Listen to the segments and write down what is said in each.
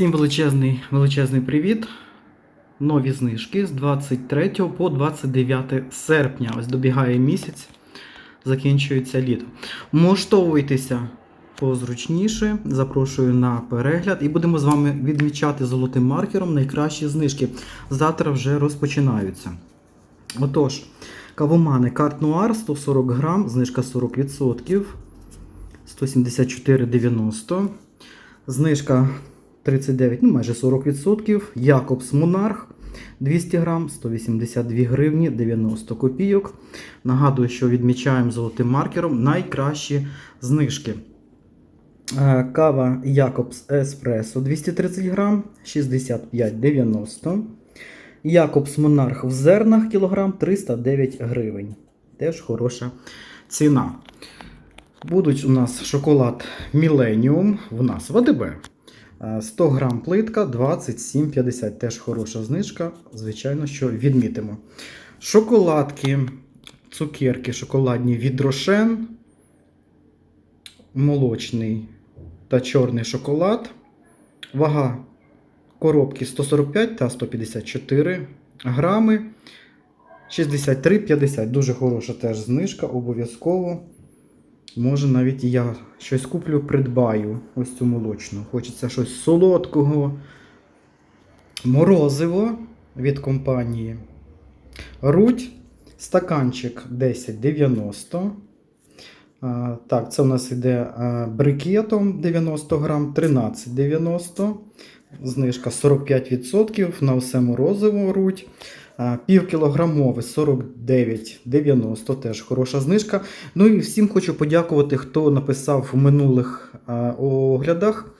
Всім величезний, величезний привіт. Нові знижки з 23 по 29 серпня. Ось добігає місяць, закінчується літо. Можтовуйтеся позручніше. Запрошую на перегляд і будемо з вами відмічати золотим маркером найкращі знижки. Завтра вже розпочинаються. Отож, кавомани карт Нуар 140 грам, знижка 40%, 174,90. Знижка 39, ну майже 40%. Якобс Монарх 200 грам, 182 гривні 90 копійок. Нагадую, що відмічаємо золотим маркером найкращі знижки. Е, Кава Якобс Еспресо 230 грам, 65,90. Якобс Монарх в зернах кілограм 309 гривень. Теж хороша ціна. Будуть у нас шоколад Millennium, в нас в АДБ. Е, 100 грам плитка 27,50. Теж хороша знижка. Звичайно, що відмітимо. Шоколадки, цукерки шоколадні від Рошен. Молочний та чорний шоколад. Вага коробки 145 та 154 грами. 63,50. Дуже хороша теж знижка, обов'язково. Може, навіть я щось куплю, придбаю ось цю молочну. Хочеться щось солодкого. Морозиво від компанії Руть. Стаканчик 10,90. Так, це у нас іде брикетом 90 грам, 13,90. Знижка 45% на все морозиво руть. А, Півкілограмове 49,90 теж хороша знижка. Ну і всім хочу подякувати, хто написав в минулих оглядах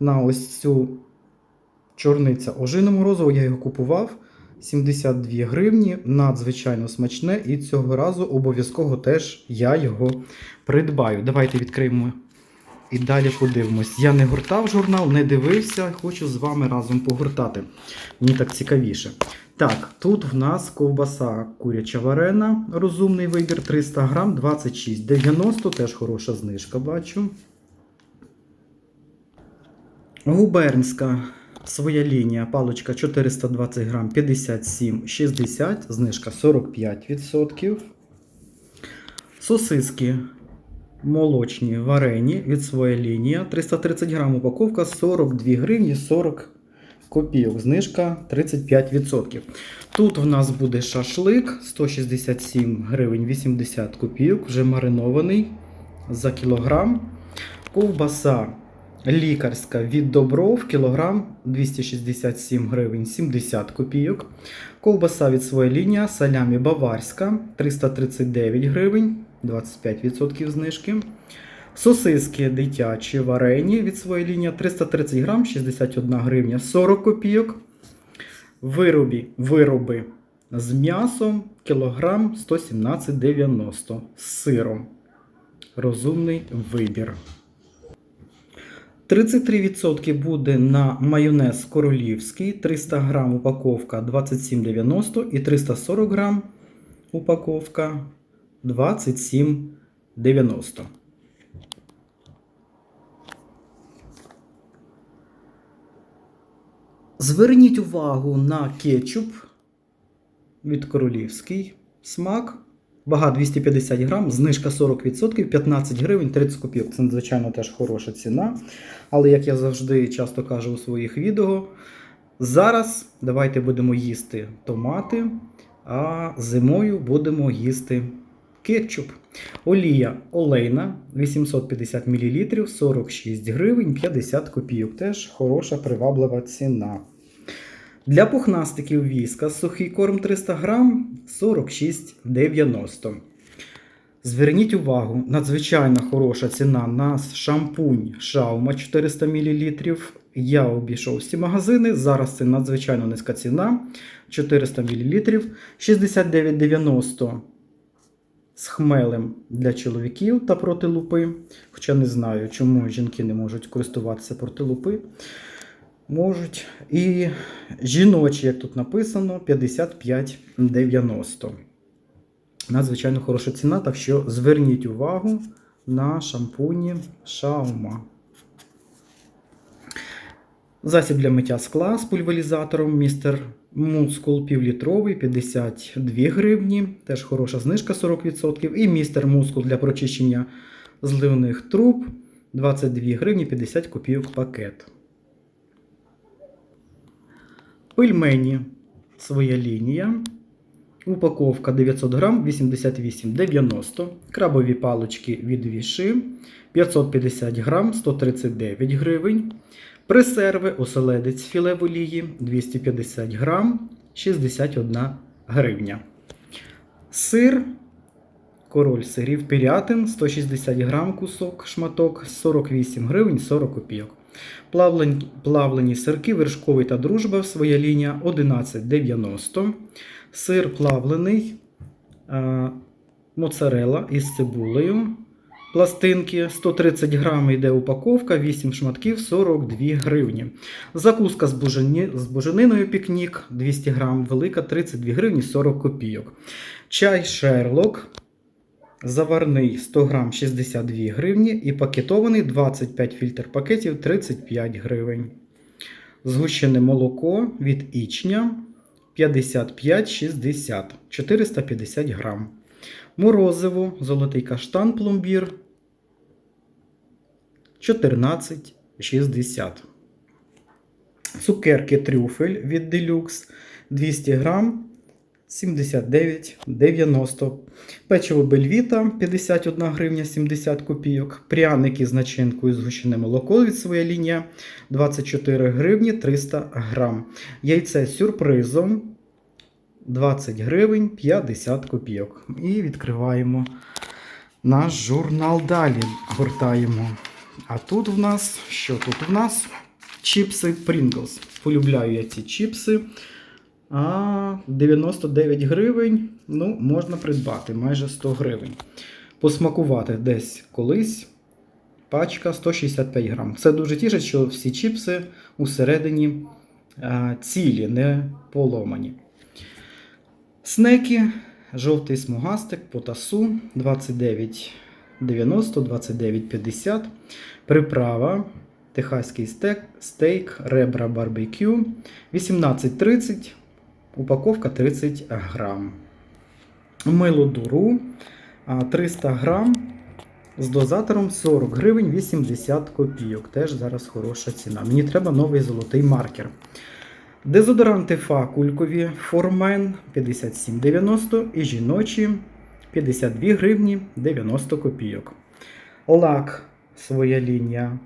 на ось цю чорниця ожину морозиво. Я його купував. 72 гривні, надзвичайно смачне, і цього разу обов'язково теж я його придбаю. Давайте відкриємо і далі подивимось. Я не гортав журнал, не дивився, хочу з вами разом погортати. Мені так цікавіше. Так, тут в нас ковбаса куряча варена, розумний вибір 300 грам, 26,90, теж хороша знижка, бачу. Губернська своя лінія, паличка 420 грам, 57,60, знижка 45%. Сосиски молочні варені від своя лінія, 330 грам упаковка, 42 гривні 40 копійок, знижка 35%. Тут в нас буде шашлик 167 гривень 80 копійок, вже маринований за кілограм. Ковбаса лікарська від Добров кілограм 267 гривень 70 копійок. Ковбаса від своя лінія салямі баварська 339 гривень 25% знижки. Сосиски дитячі варені від своєї лінії 330 грам 61 гривня 40 копійок. Вироби, вироби з м'ясом кілограм 117,90 з сиром. Розумний вибір. 33% буде на майонез королівський, 300 грам упаковка 27,90 і 340 грам упаковка 27,90. Зверніть увагу на кетчуп від королівський смак. Вага 250 грам, знижка 40%, 15 гривень 30 копійок. Це надзвичайно теж хороша ціна. Але, як я завжди часто кажу у своїх відео, зараз давайте будемо їсти томати, а зимою будемо їсти кетчуп. Олія олейна 850 мл, 46 гривень 50 копійок. Теж хороша приваблива ціна. Для пухнастиків віска сухий корм 300 грам 46,90. Зверніть увагу, надзвичайно хороша ціна на шампунь Шаума 400 мл. Я обійшов всі магазини. Зараз це надзвичайно низька ціна 400 мл 69,90 з хмелем для чоловіків та проти лупи. Хоча не знаю, чому жінки не можуть користуватися проти лупи. Можуть. І жіночі, як тут написано, 55,90. Надзвичайно хороша ціна, так що зверніть увагу на шампуні Шаума. Засіб для миття скла з пульверізатором містер Мускул півлітровий 52 гривні, теж хороша знижка 40%. І містер Мускул для прочищення зливних труб 22 гривні 50 копійок пакет. Пельмені своя лінія. Упаковка 900 грам 88,90. Крабові палочки від віши 550 грам 139 гривень. Пресерви оселедець філе в олії 250 грам 61 гривня. Сир. Король сирів пірятин 160 грам кусок шматок 48 гривень 40 копійок. Плавлені, плавлені сирки вершковий та дружба своя лінія 11,90. Сир плавлений, е, моцарела із цибулею. Пластинки 130 грам йде упаковка, 8 шматків 42 гривні. Закуска з, бужені, з бужениною пікнік 200 грам, велика 32 гривні 40 копійок. Чай Шерлок заварний 100 грам 62 гривні і пакетований 25 фільтр пакетів 35 гривень. Згущене молоко від ічня 55,60 450 грам. Морозиво, золотий каштан пломбір 14,60. Цукерки трюфель від Deluxe 200 грам 79,90. Печиво Бельвіта 51 гривня 70 копійок. Пряники з начинкою згущене молоко від своя лінія 24 гривні 300 грам. Яйце з сюрпризом 20 гривень 50 копійок. І відкриваємо наш журнал далі. Гортаємо. А тут в нас, що тут в нас? Чіпси Pringles. Полюбляю я ці чіпси. А 99 гривень ну, можна придбати майже 100 гривень. Посмакувати десь колись. Пачка 165 грам. Це дуже тішить, що всі чіпси усередині а, цілі, не поломані. Снеки, жовтий смугастик, потасу 29,90, 29,50. Приправа, техаський стек, стейк, ребра барбекю 18,30, упаковка 30 грам. Мило дуру 300 грам з дозатором 40 гривень 80 копійок. Теж зараз хороша ціна. Мені треба новий золотий маркер. Дезодоранти Фа кулькові Формен 57,90 і жіночі 52 гривні 90 копійок. Лак своя лінія.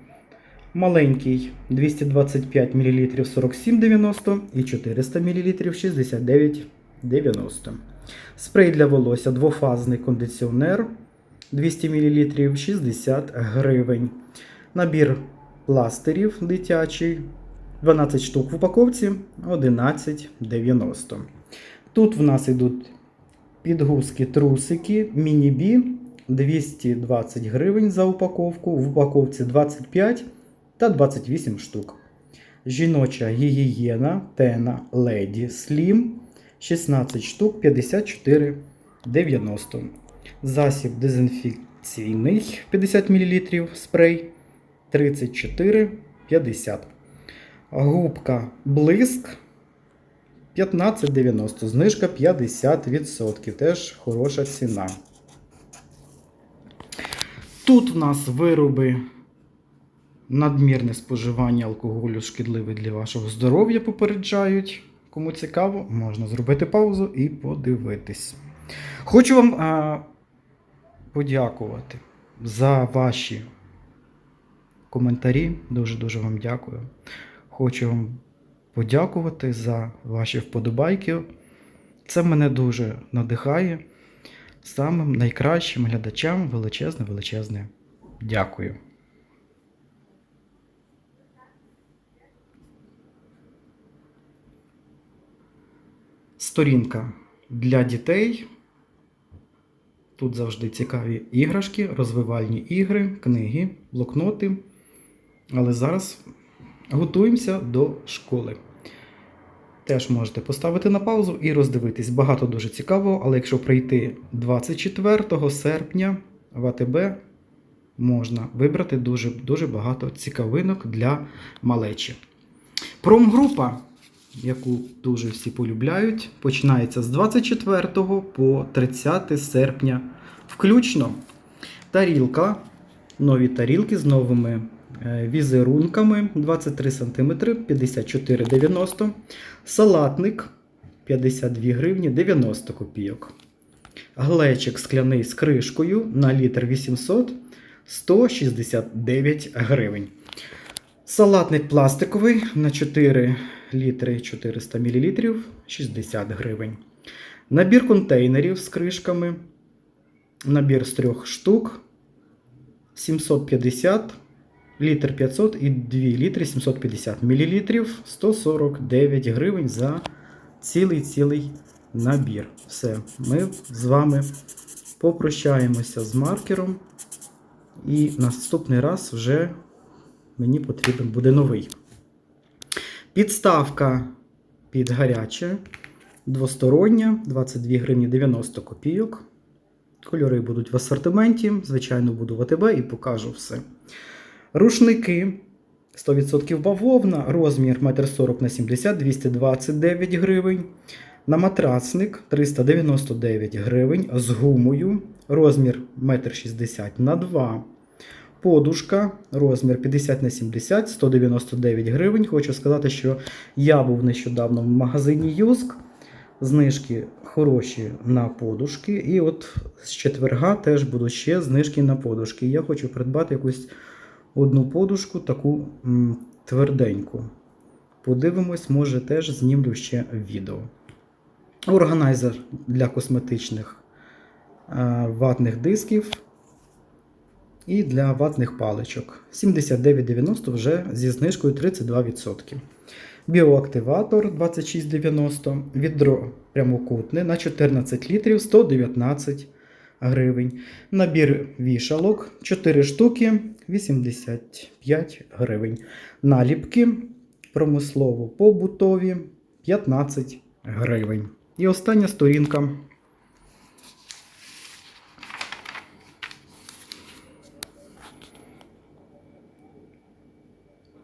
Маленький 225 мл 47,90 і 400 мл 69,90. Спрей для волосся двофазний кондиціонер 200 мл 60 гривень. Набір пластирів дитячий 12 штук в упаковці 11,90. Тут в нас йдуть підгузки трусики міні-бі 220 гривень за упаковку. В упаковці 25 та 28 штук. Жіноча гігієна Тена Леді Слім 16 штук 54,90. Засіб дезінфекційний 50 мл спрей 34,50. Губка блиск 15,90. Знижка 50%. Теж хороша ціна. Тут в нас вироби надмірне споживання алкоголю шкідливе для вашого здоров'я попереджають. Кому цікаво, можна зробити паузу і подивитись. Хочу вам а, подякувати за ваші коментарі. Дуже-дуже вам дякую. Хочу вам подякувати за ваші вподобайки. Це мене дуже надихає. Самим найкращим глядачам величезне, величезне дякую. Сторінка для дітей. Тут завжди цікаві іграшки, розвивальні ігри, книги, блокноти. Але зараз готуємося до школи. Теж можете поставити на паузу і роздивитись. Багато дуже цікавого, але якщо прийти 24 серпня в АТБ, можна вибрати дуже, дуже багато цікавинок для малечі. Промгрупа, яку дуже всі полюбляють, починається з 24 по 30 серпня включно. Тарілка, нові тарілки з новими візерунками 23 см 54,90 Салатник 52 гривні 90 копійок. Глечик скляний з кришкою на літр 800 169 гривень. Салатник пластиковий на 4 літри 400 мл 60 гривень. Набір контейнерів з кришками. Набір з трьох штук 750 літр 500 і 2 літри 750 мл 149 гривень за цілий-цілий набір. Все, ми з вами попрощаємося з маркером. І наступний раз вже мені потрібен буде новий. Підставка під гаряче. Двостороння, 22 гривні 90 копійок. Кольори будуть в асортименті. Звичайно, буду в АТБ і покажу все. Рушники 100% бавовна, розмір 1,40 на 70 229 гривень. На матрацник 399 гривень з гумою, розмір 1,60 на 2 Подушка, розмір 50 на 70 199 гривень. Хочу сказати, що я був нещодавно в магазині Юск. Знижки хороші на подушки. І от з четверга теж будуть ще знижки на подушки. Я хочу придбати якусь одну подушку, таку м, тверденьку. Подивимось, може теж знімлю ще відео. Органайзер для косметичних е, ватних дисків і для ватних паличок. 79,90 вже зі знижкою 32%. Біоактиватор 26,90, відро прямокутне на 14 літрів 119 гривень. Набір вішалок 4 штуки 85 гривень. Наліпки промислово побутові 15 гривень. І остання сторінка.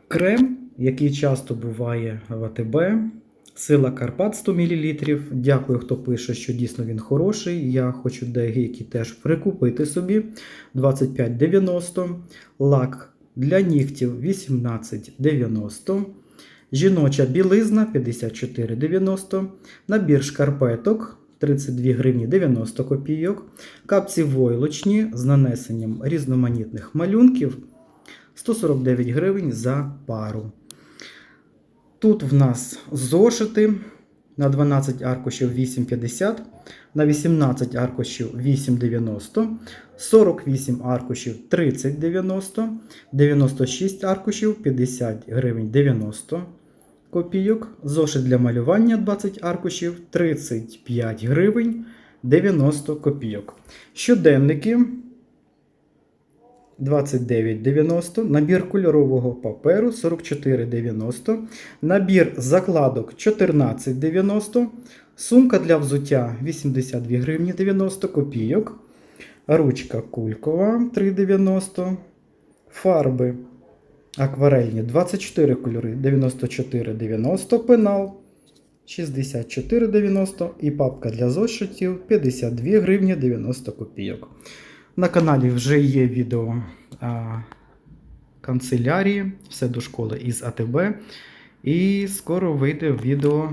Крем, який часто буває в АТБ. Сила Карпат 100 мл. Дякую, хто пише, що дійсно він хороший. Я хочу деякі теж прикупити собі. 25,90. Лак для нігтів 18,90. Жіноча білизна 54,90. Набір шкарпеток 32 гривні 90 копійок. Капці войлочні з нанесенням різноманітних малюнків 149 гривень за пару. Тут в нас зошити на 12 аркушів 8,50, на 18 аркушів 8,90, 48 аркушів 30,90, 96 аркушів 50 гривень 90 копійок. Зошит для малювання 20 аркушів 35 гривень 90 копійок. Щоденники 29,90, набір кольорового паперу 44,90, набір закладок 14,90, сумка для взуття 82 гривні 90 копійок, ручка кулькова 3,90, фарби акварельні 24 кольори 94,90, пенал 64,90 і папка для зошитів 52 гривні 90 копійок. На каналі вже є відео а, канцелярії, все до школи із АТБ. І скоро вийде відео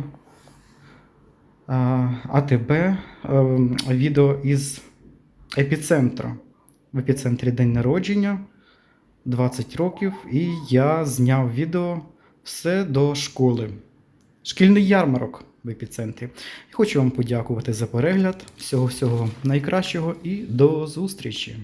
а, АТБ, а, відео із епіцентру. В епіцентрі день народження 20 років. І я зняв відео все до школи. Шкільний ярмарок в епіцентрі. Хочу вам подякувати за перегляд. Всього всього вам найкращого і до зустрічі!